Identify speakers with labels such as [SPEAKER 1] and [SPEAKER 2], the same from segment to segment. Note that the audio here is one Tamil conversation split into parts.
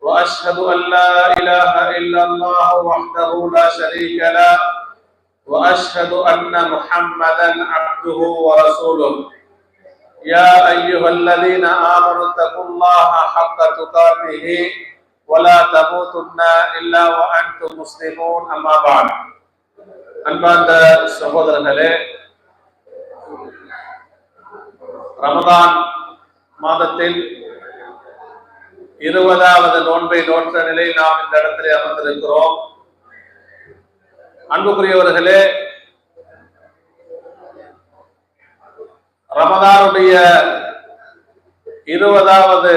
[SPEAKER 1] واشهد ان لا اله الا الله وحده لا شريك له واشهد ان محمدا عبده ورسوله يا ايها الذين امنوا اتقوا الله حق تقاته ولا تموتن الا وانتم مسلمون اما بعد அன்பார்ந்த சகோதரர்களே ரமதான் மாதத்தில் இருபதாவது நோன்பை நோற்ற நிலையில் நாம் இந்த இடத்திலே அமர்ந்திருக்கிறோம். அன்புக்குரியவர்களே ரமதானுடைய இருபதாவது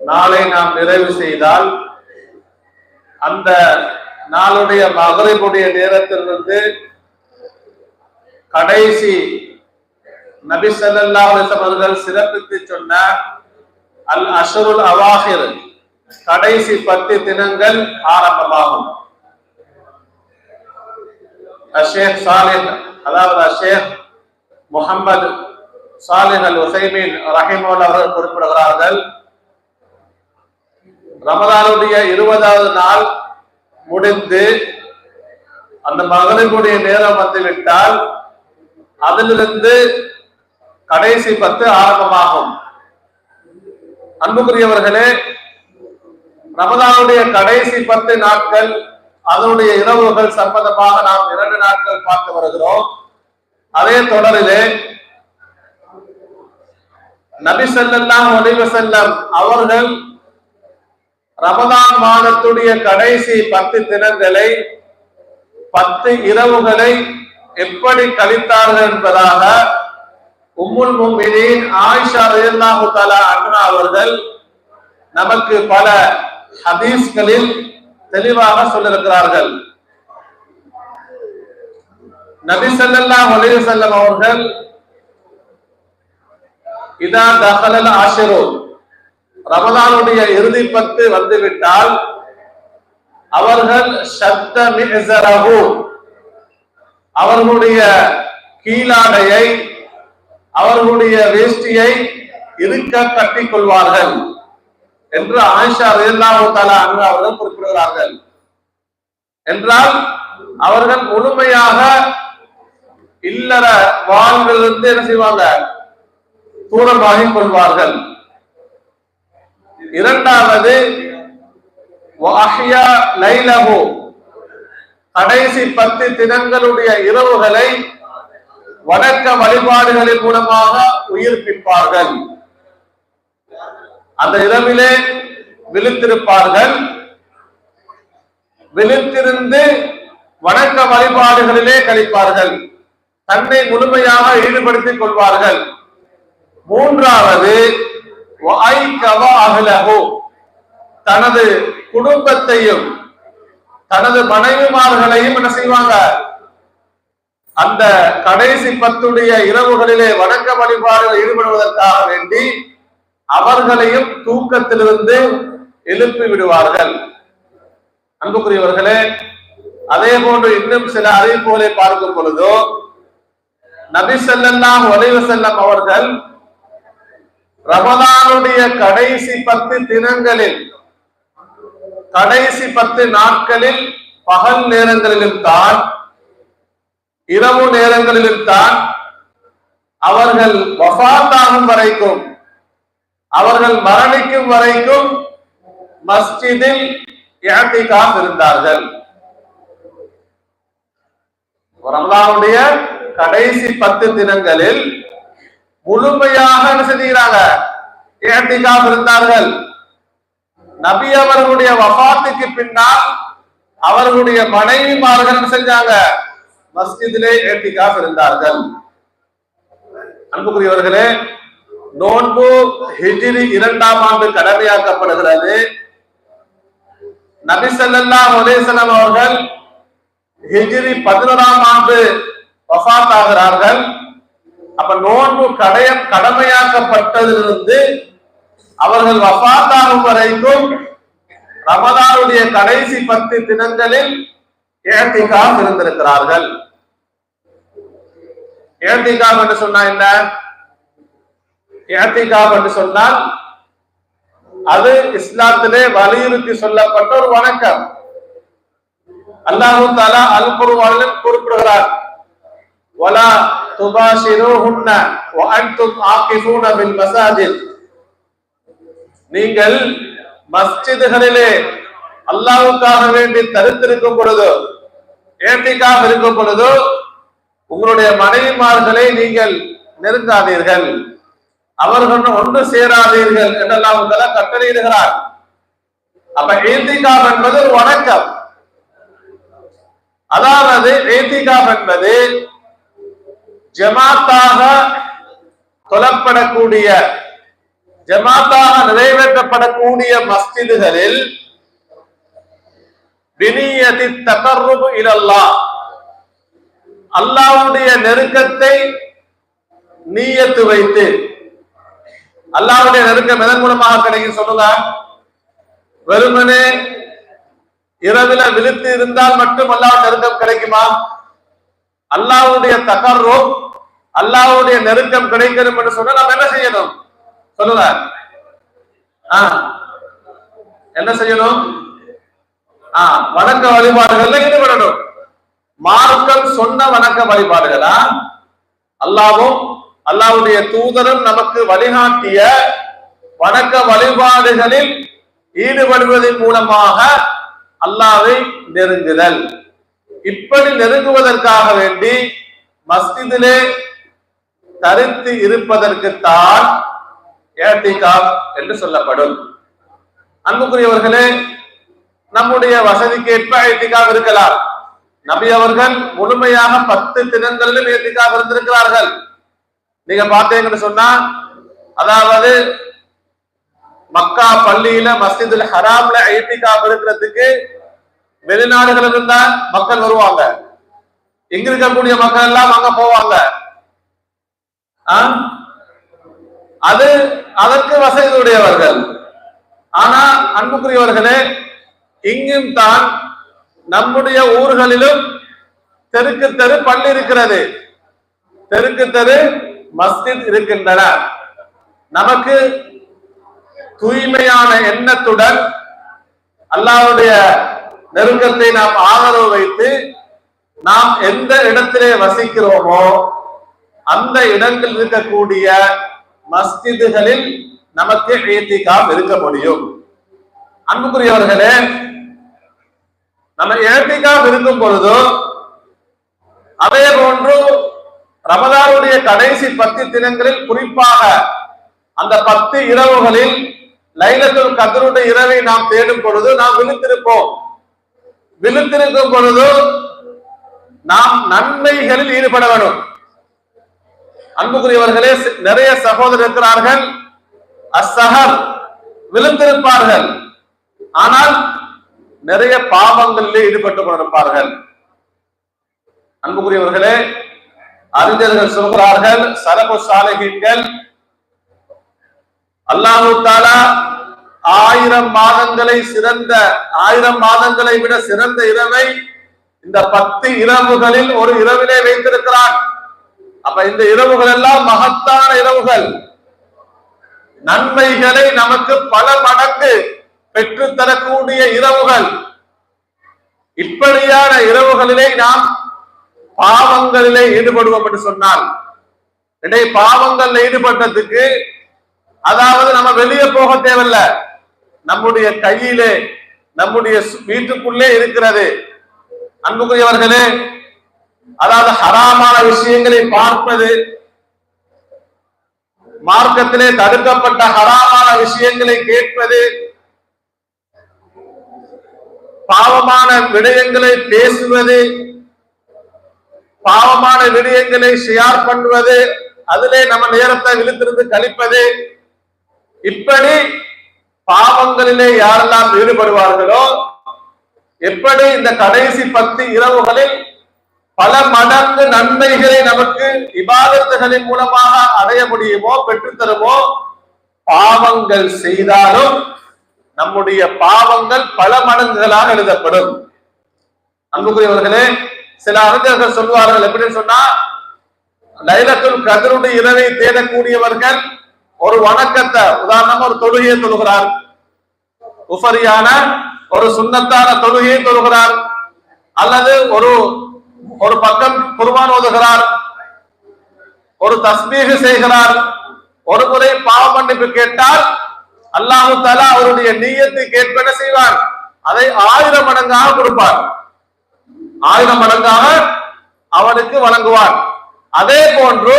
[SPEAKER 1] நாளை நாம் நிறைவு செய்தால் அந்த நாளுடைய மகரிபுடைய நேரத்திலிருந்து கடைசி நபி ஸல்லல்லாஹு அவர்கள் சிறப்பித்து சொன்ன அல் அஷருல் அவாஹிர். கடைசி பத்து தினங்கள் ஆரம்பமாகும். அஷேக் சாலின் அதாவது அஷேக் முகமது சாலின் அல் உசைமீன் ரஹிமோல் அவர்கள் குறிப்பிடுகிறார்கள். ரமதானுடைய இருபதாவது நாள் முடிந்து அந்த மகனுடைய நேரம் வந்துவிட்டால் அதிலிருந்து கடைசி பத்து ஆரம்பமாகும். அன்புக்குரியவர்களே ரமதானுடைய கடைசி பத்து நாட்கள் அதனுடைய இரவுகள் சம்பந்தமாக நாம் இரண்டு நாட்கள் பார்த்து வருகிறோம். அதே தொடரிலே நபி செல்லாம் ஒளிவு செல்லம் அவர்கள் ரமதான் மாதத்துடைய கடைசி பத்து தினங்களை பத்து இரவுகளை எப்படி கழித்தார்கள் என்பதாக உம்முல் முமினின் ஆயிஷா ரலியல்லாஹு தஆலா அன்ஹா அவர்கள் நமக்கு பல ஹதீஸ்களில் தெளிவாக சொல்லியிருக்கிறார்கள். நபி ஸல்லல்லாஹு அலைஹி வஸல்லம் அவர்கள் இதா தகலல் ஆஷிரு. ரமதானுடைய இறுதி பத்து வந்துவிட்டால் அவர்கள் சத்த மிஹ்ஸரஹு அவர்களுடைய கீழாடையை அவர்களுடைய வேஷ்டியை இருக்க கட்டிக் கொள்வார்கள் என்று ஆயிஷா ரலியல்லாஹு தஆலா அன்று அவர்கள் குறிப்பிடுகிறார்கள். என்றால் அவர்கள் முழுமையாக இல்லற வாழ்விலிருந்து என்ன செய்வாங்க? தூரமாகிக் கொள்வார்கள். இரண்டாவது கடைசி பத்து தினங்களுடைய இரவுகளை வணக்க வழிபாடுகளின் மூலமாக உயிர்ப்பிப்பார்கள் அந்த இரவிலே விழித்திருப்பார்கள். விழித்திருந்து வணக்க வழிபாடுகளிலே கழிப்பார்கள். தன்னை முழுமையாக ஈடுபடுத்திக் கொள்வார்கள். மூன்றாவது தனது குடும்பத்தையும் தனது மனைவிமார்களையும் என்ன செய்வாங்க? அந்த கடைசி பத்துடைய இரவுகளிலே வணக்க வழிபாடுகள் ஈடுபடுவதற்காக வேண்டி அவர்களையும் தூக்கத்திலிருந்து எழுப்பி விடுவார்கள். அன்புக்குரியவர்களே அதே போன்று இன்னும் சில அறிவிப்புகளை பார்க்கும் பொழுதோ நபி செல்லாம் ஒலைவு செல்லம் அவர்கள் ரமதானுடைய கடைசி பத்து தினங்களில் கடைசி பத்து நாட்களில் பகல் நேரங்களிலும் தான் இரவு நேரங்களிலும் தான் அவர்கள் வஃபாத்தாகும் வரைக்கும் அவர்கள் மரணிக்கும் வரைக்கும் மஸ்ஜிதில் இஅ்திகாஃப் இருந்தார்கள். ரம்லானுடைய கடைசி பத்து தினங்களில் முழுமையாக என்ன செஞ்சுக்கிறாங்க இஅ்திகாஃப் இருந்தார்கள். நபி அவர்களுடைய வஃபாத்துக்கு பின்னால் அவர்களுடைய மனைவிமார்கள் என்ன செஞ்சாங்க? மஸ்ஜிதிலே ஏத்திகாஃப் இருந்தார்கள் அன்புக்குரியவர்களே நோன்பு ஹிஜிரி இரண்டாம் ஆண்டு கடமையாக்கப்படுகிறது. நபி ஸல்லல்லாஹு அவர்கள் ஹிஜிரி பதினோராம் ஆண்டு வஃபாத் ஆகிறார்கள் அப்ப நோன்பு கடையம் கடமையாக்கப்பட்டதிலிருந்து அவர்கள் வஃபாத்தாகும் வரைக்கும் ரமதானுடைய கடைசி பத்து தினங்களில் ஏத்திகாப் இருந்திருக்கிறார்கள். ஏத்திகாப் என்று சொன்னா என்ன? ஏத்திகாப் என்று சொன்னால் அது இஸ்லாத்திலே வலியுறுத்தி சொல்லப்பட்ட ஒரு வணக்கம். அல்லாஹு தாலா அல் குர்ஆனில் குறிப்பிடுகிறார். வலா துபாஷிருஹுன்ன வ நீங்கள் மஸ்ஜிதுகளிலே அல்லாவுக்காக வேண்டி தரித்திருக்கும் பொழுது ஏத்திக்காக இருக்கும் பொழுது உங்களுடைய மனைவிமார்களை நீங்கள் நெருங்காதீர்கள். அவர்கள் ஒன்று சேராதீர்கள் என்றெல்லாம் உங்களை கட்டளையிடுகிறார். அப்ப ஏத்திகாப் என்பது வணக்கம். அதாவது ஏத்திகாப் என்பது ஜமாத்தாக தொலப்படக்கூடிய ஜமாத்தாக நிறைவேற்றப்படக்கூடிய மஸ்ஜிதுகளில் வினியதி தகர்ருபு இலல்லா. அல்லாவுடைய நெருக்கத்தை நீயத்து வைத்து. அல்லாஹ்வுடைய நெருக்கம் எதன் மூலமாக கிடைக்கும் சொல்லுங்க? வெறுமனே இரவில விழுத்து இருந்தால் மட்டும் அல்லாஹ் நெருக்கம் கிடைக்குமா? அல்லாவுடைய தகர்வோ அல்லாஹ்வுடைய நெருக்கம் கிடைக்கணும் என்று சொன்னா நம்ம என்ன செய்யணும்? சொல்லுங்க. என்ன செய்யணும்? வணக்க வழிபாடுகள்ல ஈடுபடணும். மார்க்கம் சொன்ன வணக்க வழிபாடுகளா? அல்லாவும் அல்லாஹ்வுடைய தூதரும் நமக்கு வழிகாட்டிய வணக்க வழிபாடுகளில் ஈடுபடுவதன் மூலமாக அல்லாவை நெருங்குதல். இப்படி நெருங்குவதற்காக வேண்டி மஸ்ஜிதிலே தரித்து இருப்பதற்குத்தான் ஏத்திகாப் என்று சொல்லப்படும். அன்புக்குரியவர்களே நம்முடைய வசதிக்கேற்ப ஏத்திக்காக இருக்கலாம். நபி அவர்கள் முழுமையாக பத்து தினங்களிலும் ஏத்திக்காக இருந்திருக்கிறார்கள். நீங்க பார்த்தீங்கன்னு சொன்னா அதாவது மக்கா பள்ளியில மஸ்ஜிதுல் ஹராம்ல ஐத்திகாப் இருக்கிறதுக்கு வெளிநாடுகள் இருந்தா மக்கள் வருவாங்க. இங்க இருக்கக்கூடிய மக்கள் எல்லாம் அங்க போவாங்க. அது அதற்கு வசதி உடையவர்கள். ஆனா அன்புக்குரியவர்களே இங்கும் தான் நம்முடைய ஊர்களிலும் தெருக்கு தெரு பள்ளி இருக்கிறது. தெருக்கு தெரு மஸ்ஜித் இருக்கின்றன. நமக்கு தூய்மையான எண்ணத்துடன் அல்லாவுடைய நெருக்கத்தை நாம் ஆதரவு வைத்து நாம் எந்த இடத்திலே வசிக்கிறோமோ அந்த இடங்களில் இருக்கக்கூடிய மஸ்ஜிதுகளில் நமக்கு ஏத்திகாப் இருக்க முடியும். அன்புக்குரியவர்களே நம்ம ஏத்திகாப் இருக்கும் பொழுது அதே போன்று ரமதானுடைய கடைசி பத்து தினங்களில் குறிப்பாக அந்த பத்து இரவுகளில் லைலத்துல் கதருடைய இரவை நாம் தேடும் பொழுது நாம் விழுத்திருப்போம். விழுத்திருக்கும் பொழுது நாம் நன்மைகளில் ஈடுபட வேண்டும். அன்புக்குரியவர்களே நிறைய சகோதரர் இருக்கிறார்கள். அசகர் விழுந்திருப்பார்கள் ஆனால் நிறைய பாவங்களிலே ஈடுபட்டு கொண்டிருப்பார்கள். அன்புக்குரியவர்களே அறிஞர்கள் சொல்கிறார்கள் சலபு சாலைகள் அல்லாஹு தாலா ஆயிரம் மாதங்களை சிறந்த ஆயிரம் மாதங்களை விட சிறந்த இரவை இந்த பத்து இரவுகளில் ஒரு இரவிலே வைத்திருக்கிறான். அப்ப இந்த இரவுகள் எல்லாம் மகத்தான இரவுகள். நன்மைகளை நமக்கு பல மடங்கு பெற்றுத் தரக்கூடிய இரவுகள். இப்படியான இரவுகளிலே நாம் பாவங்களிலே ஈடுபடுவோம் என்று சொன்னால் இடை பாவங்கள்ல ஈடுபட்டதுக்கு அதாவது நம்ம வெளியே போக தேவையில்ல. நம்முடைய கையிலே நம்முடைய வீட்டுக்குள்ளே இருக்கிறது. அன்புக்குரியவர்களே அதாவது ஹராமான விஷயங்களை பார்ப்பது மார்க்கத்திலே தடுக்கப்பட்ட ஹராமான விஷயங்களை கேட்பது பாவமான விடயங்களை பேசுவது பாவமான விடயங்களை ஷேர் பண்ணுவது அதிலே நம்ம நேரத்தை விழுத்திருந்து கழிப்பது. இப்படி பாவங்களிலே யாரெல்லாம் ஈடுபடுவார்களோ எப்படி இந்த கடைசி பத்து இரவுகளில் பல மடங்கு நன்மைகளை நமக்கு இபாதத்துகளின் மூலமாக அடைய முடியுமோ பெற்றுத்தருமோ பாவங்கள் செய்தாலும் நம்முடைய பாவங்கள் பல மடங்குகளாக எழுதப்படும். அன்புக்குரியவர்களே சில அறிஞர்கள் சொல்வார்கள் எப்படின்னு சொன்னா லைலத்துல் கதருடைய இரவை தேடக்கூடியவர்கள் ஒரு வணக்கத்தை உதாரணமா ஒரு தொழுகையை தொழுகிறார். உபரியான ஒரு சுண்ணத்தான தொழுகையை தொழுகிறார். அல்லது ஒரு ஒரு பக்கம் குருவான் ஓதுகிறார். ஒரு தஸ்மீக செய்கிறார். ஒரு முறை பாவ மன்னிப்பு கேட்டால் அல்லாஹு தலா அவருடைய நீயத்தை கேட்பென செய்வார். அதை ஆயிரம் மடங்காக கொடுப்பார். ஆயிரம் மடங்காக அவனுக்கு வழங்குவார். அதே போன்று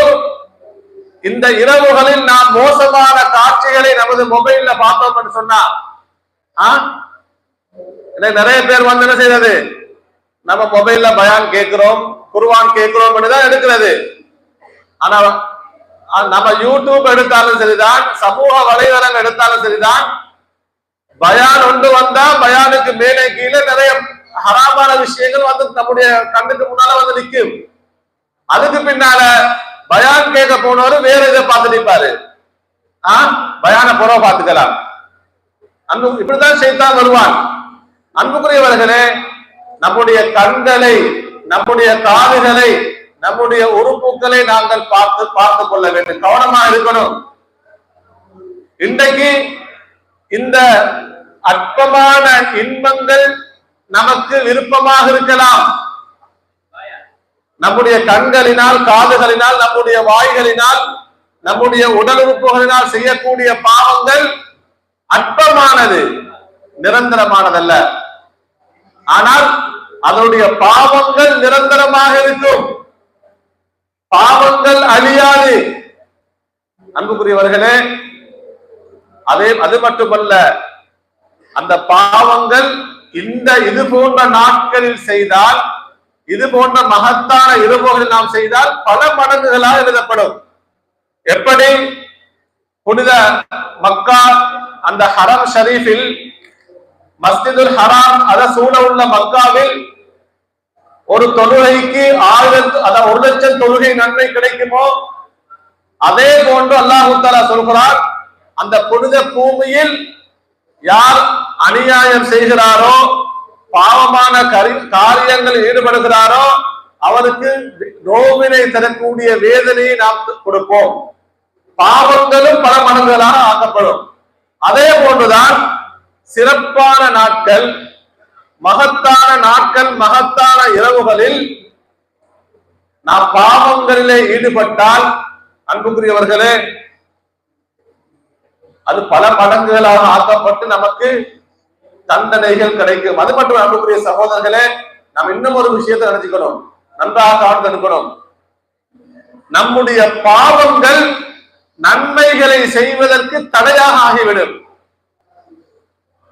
[SPEAKER 1] இந்த இரவுகளில் நாம் மோசமான காட்சிகளை நமது மொபைல்ல பார்த்தோம் சொன்னா ஆ? நிறைய பேர் வந்து என்ன செய்யறது நம்ம மொபைல்ல பயான் கேட்கிறோம் குருவான் கேட்கிறோம் தான் எடுக்கிறது. ஆனா நம்ம யூடியூப் எடுத்தாலும் சரிதான் சமூக வலைதளம் எடுத்தாலும் சரிதான். பயான் ஒன்று வந்தா பயானுக்கு மேலே கீழே நிறைய ஹராமான விஷயங்கள் வந்து நம்முடைய கண்ணுக்கு முன்னால வந்து நிற்கும். அதுக்கு பின்னால பயான் கேட்க போனவரு வேற இதை பார்த்து நிற்பாரு. ஆ பயான புறவை பார்த்துக்கலாம். அன்பு இப்படிதான் செய்தான் வருவான். அன்புக்குரியவர்களே நம்முடைய கண்களை நம்முடைய காதுகளை நம்முடைய உறுப்புகளை நாங்கள் பார்த்து பார்த்துக் கொள்ள வேண்டும். கவனமா இருக்கணும். இன்றைக்கு இந்த அற்பமான இன்பங்கள் நமக்கு விருப்பமாக இருக்கலாம். நம்முடைய கண்களினால் காதுகளினால் நம்முடைய வாய்களினால் நம்முடைய உடல் உறுப்புகளினால் செய்யக்கூடிய பாவங்கள் அற்பமானது நிரந்தரமானதல்ல. ஆனால் அதனுடைய பாவங்கள் நிரந்தரமாக இருக்கும். பாவங்கள் அழியாது. அன்புக்குரியவர்களே அதே அது மட்டுமல்ல அந்த பாவங்கள் இந்த இது போன்ற நாட்களில் செய்தால் இது போன்ற மகத்தான இருபோகளில் நாம் செய்தால் பல மடங்குகளாக எழுதப்படும். எப்படி? புனித மக்கா அந்த ஹரம் ஷரீஃபில் மஸ்ஜிதுல் ஹராம் அத சூழ உள்ள மக்காவில் ஒரு தொழுகைக்கு ஆயிரத்து அதாவது ஒரு லட்சம் தொழுகை நன்மை கிடைக்குமோ? அதே போன்று அல்லாஹு தாலா சொல்கிறார் அந்த புனித பூமியில் யார் அநியாயம் செய்கிறாரோ பாவமான கரி காரியங்களில் ஈடுபடுகிறாரோ அவருக்கு நோவினை தரக்கூடிய வேதனையை நாம் கொடுப்போம். பாவங்களும் பல மடங்குகளாக ஆக்கப்படும். அதே போன்றுதான் சிறப்பான நாட்கள் மகத்தான நாட்கள் மகத்தான இரவுகளில் நாம் பாவங்களிலே ஈடுபட்டால் அன்புக்குரியவர்களே அது பல மடங்குகளாக ஆக்கப்பட்டு நமக்கு தண்டனைகள் கிடைக்கும். அது மட்டும் அன்புக்குரிய சகோதரர்களே நாம் இன்னும் ஒரு விஷயத்தை நினைச்சுக்கணும். நன்றாக கவனம் எடுக்கணும் நம்முடைய பாவங்கள் நன்மைகளை செய்வதற்கு தடையாக ஆகிவிடும்.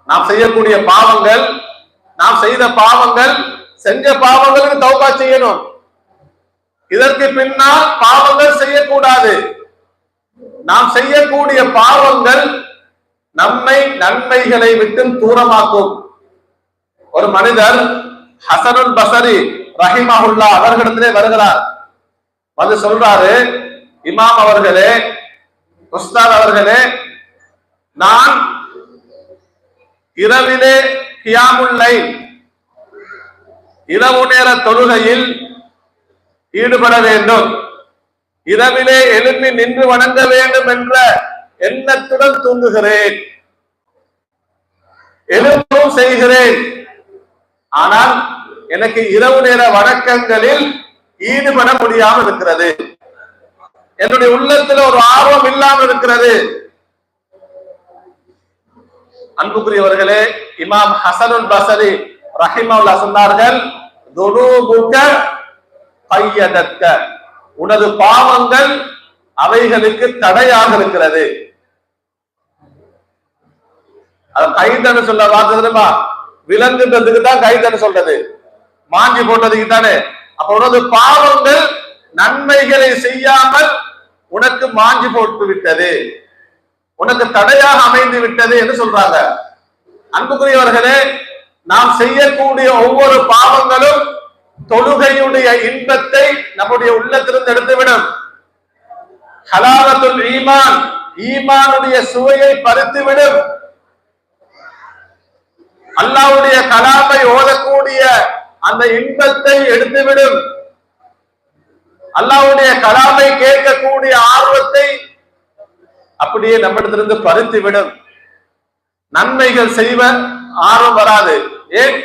[SPEAKER 1] நாம் செய்யக்கூடிய பாவங்கள் நாம் செய்த பாவங்கள் செஞ்ச பாவங்களுக்கு தௌபா செய்யணும். இதற்கு பின்னால் பாவங்கள் செய்யக்கூடாது. நாம் செய்யக்கூடிய பாவங்கள் நம்மை நன்மைகளை விட்டு தூரமாக்கும். ஒரு மனிதர் ஹசனுல் பசரி ரஹிமஹுல்லா அவர்களிடத்திலே வருகிறார். வந்து சொல்றாரு இமாம் அவர்களே உஸ்தாத் அவர்களே நான் இரவிலே கியாமுல்லை இரவு நேர தொழுகையில் ஈடுபட வேண்டும். இரவிலே எழுப்பி நின்று வணங்க வேண்டும் என்ற எண்ணத்துடன் தூங்குகிறேன். எழுப்பவும் செய்கிறேன். ஆனால் எனக்கு இரவு நேர வணக்கங்களில் ஈடுபட முடியாமல் இருக்கிறது. என்னுடைய உள்ளத்துல ஒரு ஆர்வம் இல்லாமல் இருக்கிறது. அன்புக்குரியவர்களே இமாம் ஹசனுல் பசரி ரஹிமவுல்லா சொன்னார்கள் உனது பாவங்கள் அவைகளுக்கு தடையாக இருக்கிறது. அது கைதன்னு சொல்ல வார்த்தை தெரியுமா? விலங்குன்றதுக்கு தான் கைதன்னு சொல்றது. மாஞ்சி போட்டதுக்கு தானே. அப்ப உனது பாவங்கள் நன்மைகளை செய்யாமல் உனக்கு மாஞ்சி போட்டு விட்டது. உனக்கு தடையாக அமைந்து விட்டது என்று சொல்றாங்க. அன்புக்குரியவர்களே நாம் செய்யக்கூடிய ஒவ்வொரு பாவங்களும் தொழுகையுடைய இன்பத்தை நம்முடைய உள்ளத்திலிருந்து எடுத்துவிடும். ஹலாலத்துல் ஈமான் ஈமானுடைய சுவையை பறித்துவிடும். அல்லாவுடைய கலாமை ஓதக்கூடிய அந்த இன்பத்தை எடுத்துவிடும். அல்லாவுடைய கலாமை கேட்கக்கூடிய ஆர்வத்தை அப்படியே நம்மிடத்திலிருந்து பறித்துவிடும். நன்மைகள் செய்வன் ஆர்வம் வராது. ஏன்?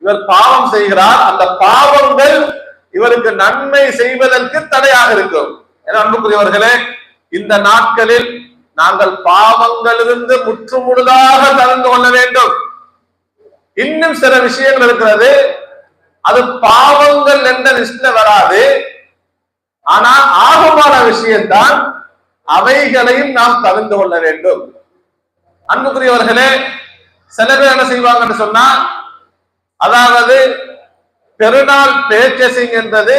[SPEAKER 1] இவர் பாவம் செய்கிறார். அந்த பாவங்கள் இவருக்கு நன்மை செய்வதற்கு தடையாக இருக்கும். என அன்புக்குரியவர்களே இந்த நாட்களில் நாங்கள் பாவங்களிலிருந்து முற்றுமுழுதாக தளர்ந்து கொள்ள வேண்டும். இன்னும் சில விஷயங்கள் இருக்கிறது. அது பாவங்கள் என்ற லிஸ்ட்ல வராது. ஆனா ஆகமான விஷயம்தான் அவைகளையும் நாம் கலந்து கொள்ள வேண்டும். அன்புக்குரியவர்களே சில பேர் என்ன செய்வாங்கன்னு சொன்னா அதாவது பெருநாள் பேச்சசிங் என்றது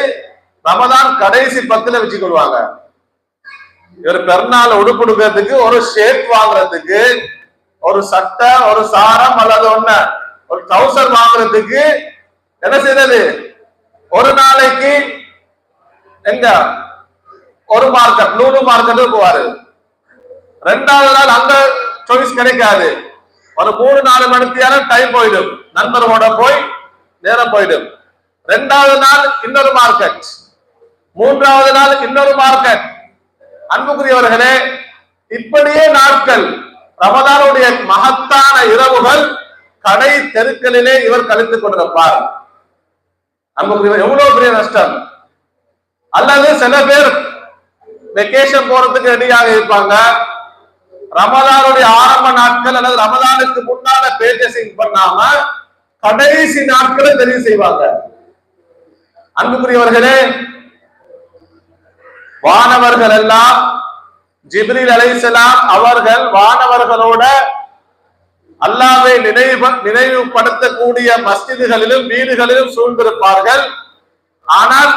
[SPEAKER 1] ரமதான் கடைசி பத்துல வச்சு கொள்வாங்க இவர் பெருநாள் உடுப்புடுக்கிறதுக்கு ஒரு ஷேப் வாங்குறதுக்கு ஒரு சட்டை ஒரு சாரம் அல்லது ஒண்ணு ஒரு ட்ரௌசர் வாங்குறதுக்கு என்ன செய்யறது ஒரு நாளைக்கு எங்க? ஒரு மார்க்கெட் நூறு மார்க்கெட் போவாரு. ரெண்டாவது நாள் அங்க சாய்ஸ் கிடைக்காது. ஒரு மூணு நாலு மணிக்கு டைம் போயிடும். நண்பர்களோட போய் நேரம் போயிடும். ரெண்டாவது நாள் இன்னொரு மார்க்கெட் மூன்றாவது நாள் இன்னொரு மார்க்கெட் அன்புக்குரியவர்களே இப்படியே நாட்கள் ரமதானுடைய மகத்தான இரவுகள் கடை தெருக்களிலே இவர் கழித்துக் கொண்டிருப்பார். அன்புக்குரியவர் எவ்வளவு பெரிய நஷ்டம். அல்லது சில பேர் வெக்கேஷன் போறதுக்கு ரெடியாக இருப்பாங்க. ரமதானுடைய ஆரம்ப நாட்கள் அல்லது ரமதானுக்கு முன்னால பேச்சசிங் பண்ணாம கடைசி நாட்களை தெரிவு செய்வாங்க. அன்புக்குரியவர்களே வானவர்கள் எல்லாம் ஜிப்ரில் அலைசலாம் அவர்கள் வானவர்களோட அல்லாவை நினைவு நினைவுபடுத்தக்கூடிய மஸ்ஜிதுகளிலும் வீடுகளிலும் சூழ்ந்திருப்பார்கள். ஆனால்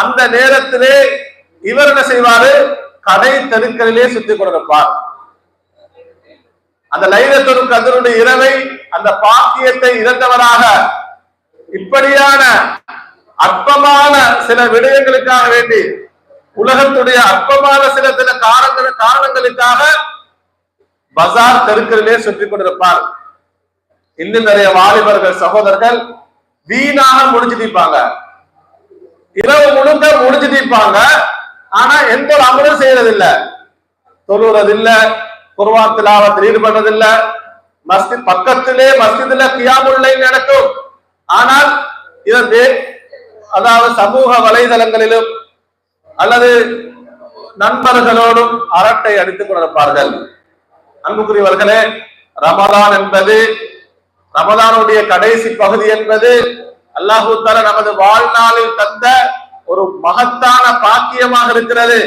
[SPEAKER 1] அந்த நேரத்திலே இவர் என்ன செய்வாரு? கடை தெருக்களிலே சுத்தி கொண்டிருப்பார். அந்த லைலத்துரு கதருடைய இரவை அந்த பாக்கியத்தை இழந்தவராக இப்படியான அற்பமான சில விடயங்களுக்காக வேண்டி உலகத்துடைய அற்பமான சில சில காரணங்கள் காரணங்களுக்காக பசார் தெருக்களிலே சுற்றி கொண்டிருப்பார். இன்னும் நிறைய வாலிபர்கள் சகோதரர்கள் வீணாக முடிஞ்சு தீப்பாங்க இரவு முழுக்க முடிஞ்சு தீப்பாங்க ஆனா எந்த ஒரு அமலும் செய்யறதில்ல. தொழுறது குருவாத்தில் ஆபத்தில் ஈடுபடுறது இல்ல மஸ்ஜித் பக்கத்திலே மஸ்ஜிதுல கியாமுல்லை நடக்கும். ஆனால் இதற்கு அதாவது சமூக வலைதளங்களிலும் அல்லது நண்பர்களோடும் அரட்டை அடித்துக் கொண்டிருப்பார்கள். அன்புக்குரியவர்களே ரமதான் என்பது ரமதானுடைய கடைசி பகுதி என்பது அல்லாஹூ தர நமது வாழ்நாளில் தந்த ஒரு மகத்தான பாக்கியமாக இருக்கிறது.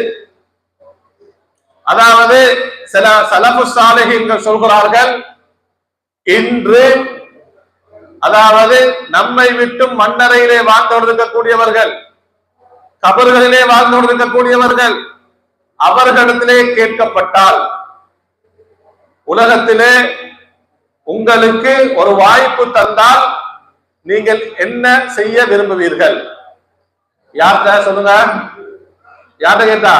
[SPEAKER 1] அதாவது சில சலபு சாலைகள் சொல்கிறார்கள் இன்று அதாவது நம்மை விட்டும் மண்ணறையிலே வாழ்ந்து கொண்டிருக்கக்கூடியவர்கள் கபர்களிலே வாழ்ந்து கொண்டிருக்கக்கூடியவர்கள் அவர்களிடத்திலே கேட்கப்பட்டால் உலகத்திலே உங்களுக்கு ஒரு வாய்ப்பு தந்தால் நீங்கள் என்ன செய்ய விரும்புவீர்கள்? யார்கிட்ட சொல்லுங்க? யார்கிட்ட கேட்டா?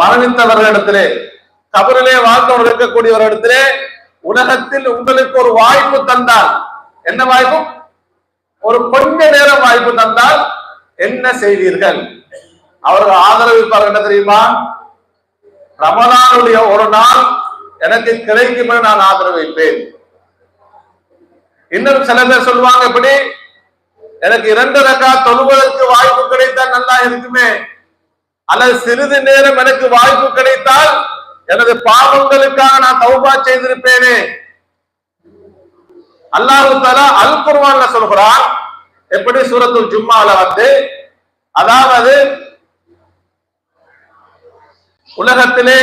[SPEAKER 1] மரணித்தவர்களிடத்திலே கபரிலே வாழ்ந்தவர்கள் இருக்கக்கூடியவரிடத்திலே உலகத்தில் உங்களுக்கு ஒரு வாய்ப்பு தந்தால் என்ன வாய்ப்பு? ஒரு கொஞ்ச நேரம் வாய்ப்பு தந்தால் என்ன செய்வீர்கள்? அவர்கள் ஆதரவிப்பார்கள் என்ன தெரியுமா? ரமலானுடைய ஒரு நாள் எனக்கு கிடைக்கும் நான் ஆதரவு வைப்பேன் இன்னும் சில பேர் சொல்லுவாங்க எப்படி? எனக்கு இரண்டு ரக்கா தொழுவதற்கு வாய்ப்பு கிடைத்தால் நல்லா இருக்குமே. அல்லது சிறிது நேரம் எனக்கு வாய்ப்பு கிடைத்தால் எனது பாவங்களுக்காக நான் தௌபா செய்திருப்பேனே. அல்லாஹு தாலா அல் குர்வான்ல சொல்கிறான். எப்படி சூரத்துல் ஜும்மால வந்து அதாவது உலகத்திலே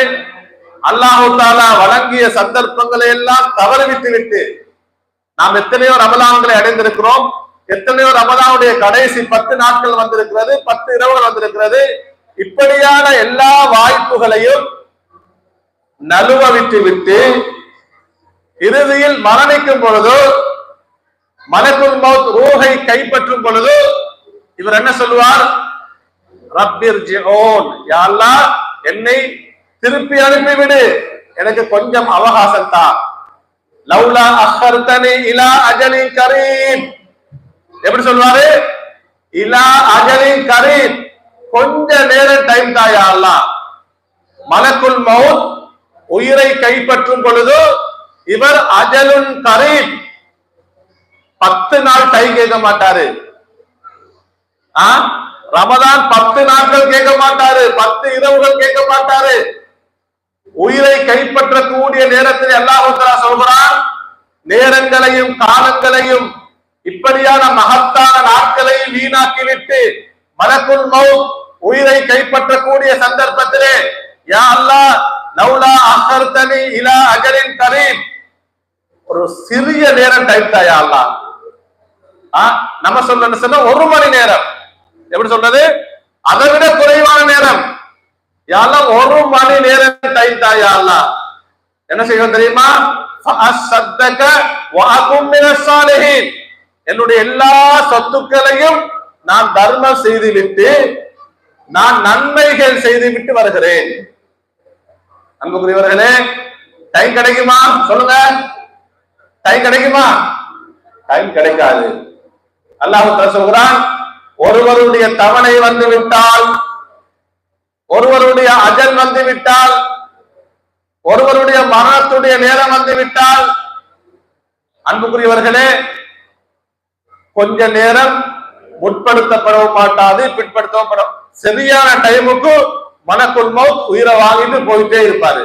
[SPEAKER 1] அல்லாஹு தாலா வழங்கிய சந்தர்ப்பங்களை எல்லாம் தவறவிட்டு விட்டு நாம் எத்தனையோ ரமலான்களை அடைந்திருக்கிறோம். எத்தனையோ ரமலானுடைய கடைசி பத்து நாட்கள் வந்திருக்கிறது பத்து இரவுகள் வந்திருக்கிறது. இப்படியான எல்லா வாய்ப்புகளையும் நழுவ விட்டு விட்டு இறுதியில் மரணிக்கும் பொழுது மலக்குள் மௌத் ரூஹை கைப்பற்றும் பொழுது இவர் என்ன சொல்லுவார்? ரப்பிர் ஜிஓன் யாழ்லா என்னை திருப்பி அனுப்பிவிடு. எனக்கு கொஞ்சம் அவகாசம் தான் லவ்லா அஹர்தனி இலா அஜலி கரீம் எப்படி சொல்வாரு? இலா அஜலி கரீம் கொஞ்ச நேரம் டைம் தாயா அல்லாஹ் மலக்குல் மவுத் உயிரை கைப்பற்றும் பொழுது இவர் அஜலுன் கரீம் பத்து நாள் கை கேட்க மாட்டாரு. ரமதான் பத்து நாட்கள் கேட்க மாட்டாரு. பத்து இரவுகள் கேட்க மாட்டாரு. உயிரை கைப்பற்றக்கூடிய நேரத்தில் அல்லாஹ் சொல்கிறான் நேரங்களையும் காலங்களையும் இப்படியான மகத்தான நாட்களையும் வீணாக்கிவிட்டு மலக்குல் மவுத் உயிரை கைப்பற்றக்கூடிய சந்தர்ப்பத்திலே யா அல்லா லவ்லா அஹர்தனி இலா அகரின் கரீம். ஒரு சிறிய நேரம் டைம் தாயா அல்லா நம்ம சொல்றது சொன்னா ஒரு மணி நேரம். எப்படி சொல்றது? அதை விட குறைவான நேரம். யாரெல்லாம் ஒரு மணி நேரம் டைம் தாயா யாரெல்லாம் என்ன செய்வோம் தெரியுமா? என்னுடைய எல்லா சொத்துக்களையும் நான் தர்மம் செய்து விட்டு நான் நன்மைகள் செய்துவிட்டு வருகிறேன். அன்புக்குரியவர்களே டைம் கிடைக்குமா? சொல்லுங்க. டைம் கிடைக்குமா? டைம் கிடைக்காது. அல்லாஹ் சொல்கிறான் ஒருவருடைய தவணை வந்து விட்டால் ஒருவருடைய அஜல் வந்து விட்டால் ஒருவருடைய மரணத்துடைய நேரம் வந்து விட்டால் அன்புக்குரியவர்களே கொஞ்ச நேரம் முற்படுத்தப்படவும் மாட்டாது பிற்படுத்தவும் சரியான டைமுக்கு மனக்குள் மவுத் உயிரை வாங்கிட்டு போயிட்டே இருப்பாரு.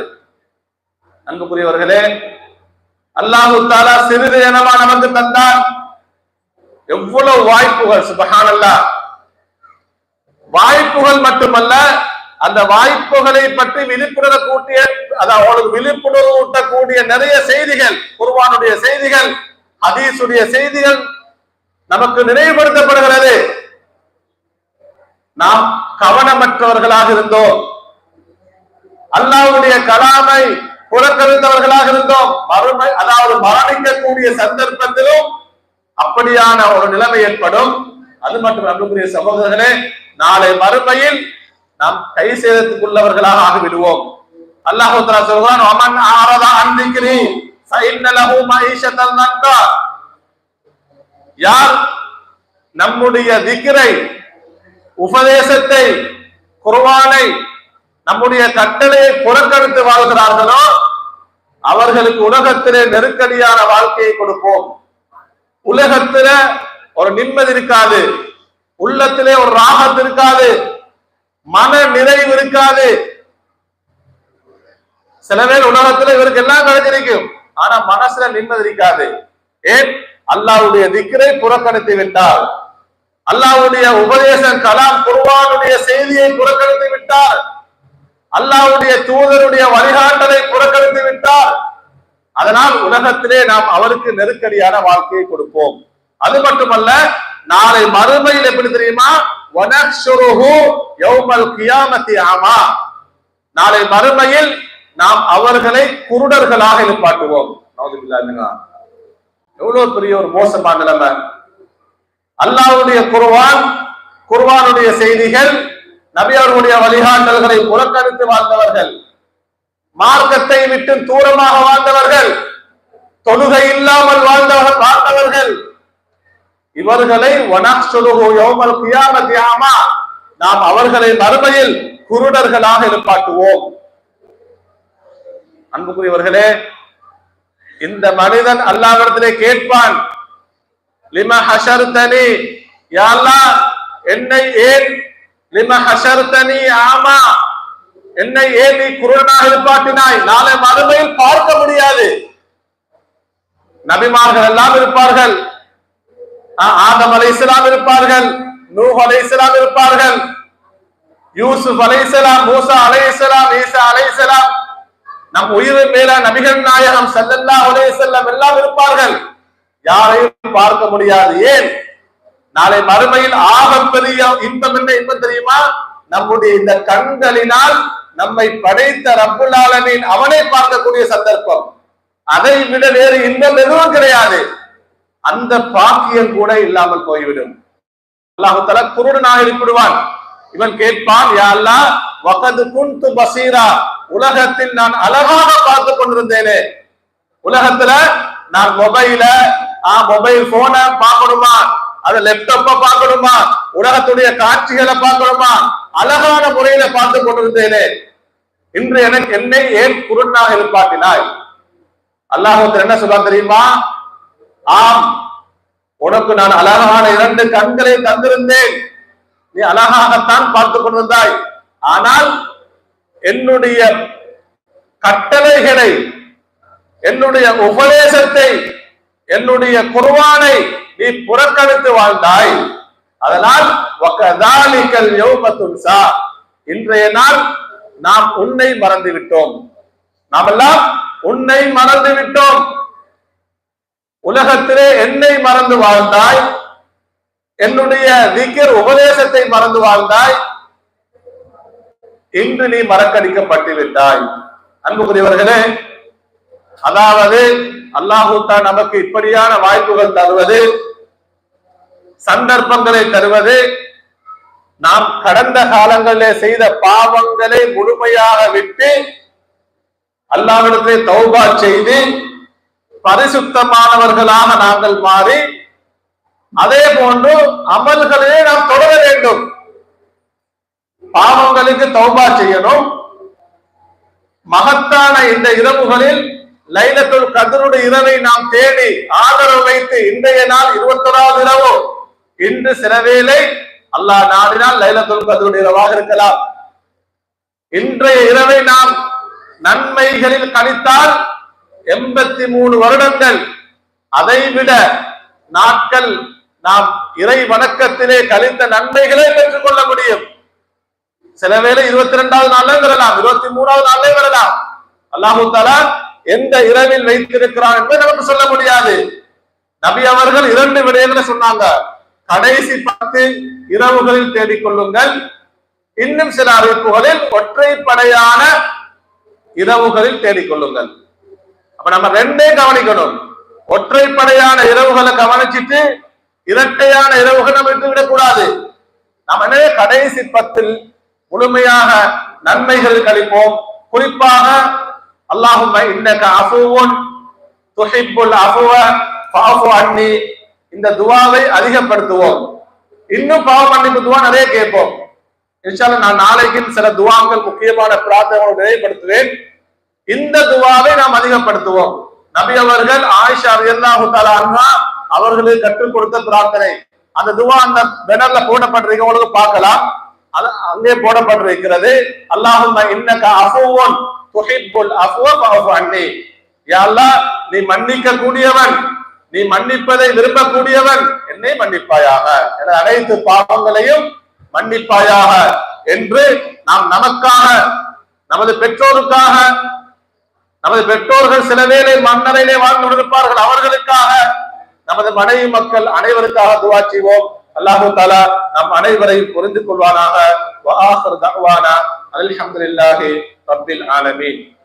[SPEAKER 1] அன்புக்குரியவர்களே அல்லாஹு தாலா சிறிது இனமா நமக்கு தந்தான். எவ்வளவு வாய்ப்புகள் சுபஹானல்லா. வாய்ப்புகள் மட்டுமல்ல அந்த வாய்ப்புகளை பற்றி விழிப்புணர்வு கூட்டிய அதாவது அவங்களுக்கு விழிப்புணர்வு ஊட்டக்கூடிய நிறைய செய்திகள் குர்வானுடைய செய்திகள் ஹதீசுடைய செய்திகள் நமக்கு நினைவுபடுத்தப்படுகிறது. நாம் கவனமற்றவர்களாக இருந்தோம். அல்லாஹ்வுடைய கலாமை புறக்கணித்தவர்களாக இருந்தோம். மறுமை அதாவது மரணிக்கக்கூடிய சந்தர்ப்பத்திலும் அப்படியான ஒரு நிலைமை ஏற்படும். அது மட்டும் அன்புக்குரிய சகோதரர்களே நாளை மறுமையில் நாம் கை சேதத்துக்குள்ளவர்களாக ஆகிவிடுவோம். அல்லாஹு தஆலா சொல்றான் அமன் ஆரதா அன்னிக்ரி ஃபைன்ன லஹு மஈஷத்தன் யார் நம்முடைய திக்ரை உபதேசத்தை குர்வானை நம்முடைய கட்டளையை புறக்கணித்து வாழ்கிறார்களோ அவர்களுக்கு உலகத்திலே நெருக்கடியான வாழ்க்கையை கொடுப்போம். உலகத்தில ஒரு நிம்மதி இருக்காது. உள்ளத்திலே ஒரு ராகத்து இருக்காது. மன நிறைவு இருக்காது. சில பேர் உலகத்துல இவருக்கு எல்லாம் கிடைச்சிருக்கும் ஆனா மனசுல நிம்மதி இருக்காது. ஏன்? அல்லாவுடைய திக்கரை புறக்கணித்து விட்டார். அல்லாவுடைய உபதேசம் கலாம் குருவானுடைய செய்தியை புறக்கணித்து விட்டார். அல்லாஹ்வுடைய தூதருடைய வழிகாட்டலை புறக்கணித்து விட்டார். அதனால் உலகத்திலே நாம் அவருக்கு நெருக்கடியான வாழ்க்கையை கொடுப்போம். அது மட்டுமல்ல நாளை மறுமையில் எப்படி தெரியுமா? ஆமா நாளை மறுமையில் நாம் அவர்களை குருடர்களாக எழுப்பாட்டுவோம் நவுதுபில்லாஹ் எவ்வளவு பெரிய ஒரு மோசமான நிலைமை. அல்லாவுடைய குருவான் குருவானுடைய செய்திகள் நபி அவர்களுடைய வழிகாட்டல்களை புறக்கணித்து வாழ்ந்தவர்கள் மார்க்கத்தை விட்டு தூரமாக வாழ்ந்தவர்கள் தொழுகை இல்லாமல் வாழ்ந்தவர்கள் வாழ்ந்தவர்கள். இவர்களை நாம் அவர்களை மறுமையில் குருடர்களாக எழுப்பாட்டுவோம் அன்புக்குரியவர்களே இந்த மனிதன் அல்லாவிடத்திலே கேட்பான் லிம ஹஷர்தனி? யா என்னை ஏன் லிம ஹஷர்தனி ஆமா? என்னை ஏன் நீ குருடனாக இருப்பாட்டினாய் நாளை மறுமையில் பார்க்க முடியாது. நபிமார்கள் எல்லாம் இருப்பார்கள். ஆதம் அலை இருப்பார்கள். நூ அலை இருப்பார்கள். யூசுப் அலை மூசா அலை ஈசா அலை நம் உயிரின் மேல நபிகள் நாயகம் செல்லல்லா அலை இஸ்லாம் எல்லாம் இருப்பார்கள். யாரையும் பார்க்க முடியாது. ஏன்? நாளை மறுமையில் ஆகம் பெரிய இன்பம் என்ன இன்பம் தெரியுமா? நம்முடைய இந்த கண்களினால் நம்மை படைத்த ரப்புல் அவனை பார்க்கக்கூடிய சந்தர்ப்பம். அதை விட வேறு இன்பம் எதுவும் கிடையாது. அந்த பாக்கியம் கூட இல்லாமல் போய்விடும். அல்லாஹு குருடனாக இருப்பிடுவான். இவன் கேட்பான் யாழ்லா வகது குண்டு பசீரா. உலகத்தில் நான் அழகாக பார்த்து கொண்டிருந்தேனே. உலகத்துல நான் மொபைல ஆ மொபைல் போன பார்க்கணுமா? அது லேப்டாப்ப பார்க்கணுமா? உலகத்துடைய காட்சிகளை பார்க்கணுமா? அழகான முறையில பார்த்து கொண்டிருந்தேனே. இன்று எனக்கு என்னை ஏன் குருடனாக எதிர்பார்த்தினாய் அல்லாஹ் என்ன சொல்ல தெரியுமா? ஆம் உனக்கு நான் அழகான இரண்டு கண்களை தந்திருந்தேன். நீ அழகாகத்தான் பார்த்து கொண்டிருந்தாய். ஆனால் என்னுடைய கட்டளைகளை என்னுடைய உபதேசத்தை என்னுடைய குர்வானை நீ புறக்கணித்து வாழ்ந்தாய். அதனால் இன்றைய நாள் நாம் உன்னை மறந்து விட்டோம் நாமெல்லாம் உன்னை மறந்து விட்டோம் உலகத்திலே என்னை மறந்து வாழ்ந்தாய். என்னுடைய திக்கர் உபதேசத்தை மறந்து வாழ்ந்தாய். இன்று நீ மறக்கடிக்கப்பட்டு விட்டாய் அன்புக்குரியவர்களே அதாவது அல்லாஹூத்தா நமக்கு இப்படியான வாய்ப்புகள் தருவது சந்தர்ப்பங்களை தருவது நாம் கடந்த காலங்களிலே செய்த பாவங்களை முழுமையாக விட்டு அல்லாவிடத்தை தௌபா செய்து பரிசுத்தமானவர்களாக நாங்கள் மாறி அதே போன்று அமல்களே நாம் தொடர வேண்டும். பாவங்களுக்கு தௌபா செய்யணும். மகத்தான இந்த இரவுகளில் லைலத்துள் கதருடைய இரவை நாம் தேடி ஆதரவு வைத்து இன்றைய நாள் இருபத்தொராவது இரவு. இன்று சில வேலை அல்லாஹ் நாடினால் லைலத்துல் கதருடைய இரவாக இருக்கலாம். இன்றைய இரவை நாம் நன்மைகளில் கணித்தால் எண்பத்தி மூணு வருடங்கள். அதை விட நாட்கள் நாம் இறை வணக்கத்திலே கழித்த நன்மைகளை பெற்றுக் கொள்ள முடியும். சில வேளை இருபத்தி ரெண்டாவது நாள்ல வரலாம் இருபத்தி மூணாவது நாள்ல வரலாம் அல்லாஹு தாலா எந்த இரவில் வைத்திருக்கிறான் என்பதை நமக்கு சொல்ல முடியாது. நபி அவர்கள் இரண்டு விடயங்களை சொன்னாங்க. கடைசி பத்து இரவுகளில் தேடிக்கொள்ளுங்கள். இன்னும் சில அறிவிப்புகளில் ஒற்றைப்படையான இரவுகளில் தேடிக்கொள்ளுங்கள். அப்ப நம்ம ரெண்டே கவனிக்கணும். ஒற்றைப்படையான இரவுகளை கவனிச்சிட்டு இரட்டையான இரவுகள் நம்ம விட்டு விடக்கூடாது. நாம் என்ன கடைசி பத்தில் முழுமையாக நன்மைகள் கழிப்போம். குறிப்பாக அல்லாஹும் இன்னக அஃபுவுன் துஹிப்புல் அஃபுவ ஃபஅஃபு அன்னி. இந்த துவாவை அதிகப்படுத்துவோம். இன்னும் பாவ மன்னிப்பு துவா நிறைய கேட்போம். நான் நாளைக்கு சில துவாங்கள் முக்கியமான பிரார்த்தனை நிறைவுபடுத்துவேன். இந்த துவாவை நாம் அதிகப்படுத்துவோம். நபி அவர்கள் ஆயிஷா அல்லாஹு தஆலா அவர்களுக்கு கற்றுக் கொடுத்த பிரார்த்தனை. அந்த துவா அந்த பேனர்ல போடப்பட்டிருக்க உங்களுக்கு பார்க்கலாம். அது அங்கே போடப்பட்டிருக்கிறது. அல்லாஹும்ம இன்னக்கா அஃபுவுன் துஹிப்புல் அஃப்வ அன்னி யா நீ மன்னிக்க கூடியவன் நீ மன்னிப்பதை விரும்பக்கூடியவன். என்னை மன்னிப்பாயாக. என அனைத்து பாவங்களையும் மன்னிப்பாயாக என்று நாம் நமக்காக நமது பெற்றோருக்காக நமது பெற்றோர்கள் சில வேளை மன்னரையிலே வாழ்ந்து கொண்டிருப்பார்கள். அவர்களுக்காக நமது மனைவி மக்கள் அனைவருக்காக துவா செய்வோம். அல்லாஹு தாலா நம் அனைவரையும் புரிந்து கொள்வானாக. அல்ஹம்துலில்லாஹி ரப்பில் ஆலமீன்.